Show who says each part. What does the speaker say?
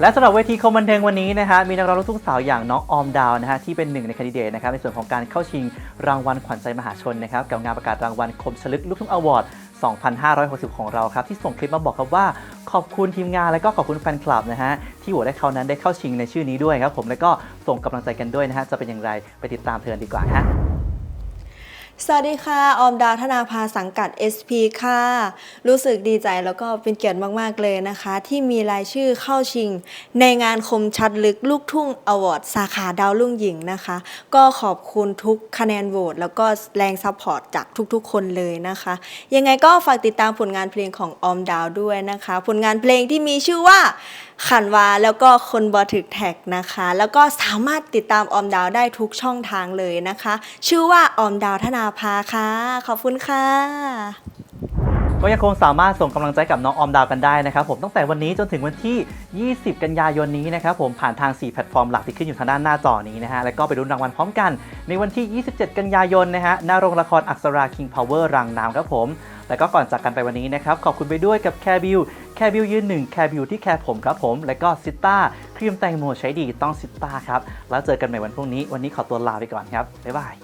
Speaker 1: และสำหรับเวทีคอมบันเทิงวันนี้นะฮะมีนักร้องลูกทุ่งสาวอย่างน้องออมดาวนะฮะที่เป็นหนึ่งในคนดิเดตนะครับในส่วนของการเข้าชิงรางวัลขวัญใจมหาชนนะครับกับงานประกาศรางวัลคมชลึกลูกทุ่งอวอร์ด 2560 ของเราครับที่ส่งคลิปมาบอกครับว่าขอบคุณทีมงานและก็ขอบคุณแฟนคลับนะฮะที่โหวตให้เขานั้นได้เข้าชิงในชื่อนี้ด้วยครับผมแล้วก็ส่งกำลังใจกันด้วยนะฮะจะเป็นอย่างไรไปติดตามเธอดีกว่าฮะ
Speaker 2: สวัสดีค่ะ ออมดาวธนาภาสังกัด SP ค่ะ รู้สึกดีใจแล้วก็เป็นเกียรติมาก ๆ เลยนะคะ ที่มีรายชื่อเข้าชิง ในงานคมชัดลึกลูกทุ่งอวอร์ดสาขาดาวรุ่งหญิงนะคะ ก็ขอบคุณทุกคะแนนโหวตแล้วก็แรงซัพพอร์ตจากทุกๆ คนเลยนะคะ ยังไงก็ฝากติดตามผลงานเพลงของออมดาวด้วยนะคะ ผลงานเพลงที่มีชื่อว่าขันวาแล้วก็คนบอถึกแท็กนะคะ แล้วก็สามารถติดตามออมดาวได้ทุกช่องทางเลยนะคะ ชื่อว่าออมดาวธนาภาค่ะ ขอบคุณค่ะ
Speaker 1: ก็ยังคงสามารถส่งกำลังใจกับน้องออมดาวกันได้นะครับผมตั้งแต่วันนี้จนถึงวันที่ 20 กันยายนนี้นะครับผมผ่านทาง 4 แพลตฟอร์มหลักที่ขึ้นอยู่ทางด้านหน้าจอนี้นะฮะแล้วก็ไปรุ้นรางวัลพร้อมกัน ในวันที่ 27 กันยายนนะฮะหน้าโรงละครอักษรา King Power รังน้ำครับผมแล้วก็ก่อนจากกันไปวันนี้นะครับขอบคุณไปด้วยกับแคบิวแคบิวยืนหนึ่งแคบิวที่แคร์ผมครับผม และก็ซิต้าครีมแตงโมใช้ดีต้องซิต้าครับแล้วเจอกันใหม่วันพรุ่งนี้ วันนี้ขอตัวลาไปก่อนครับบ๊ายบาย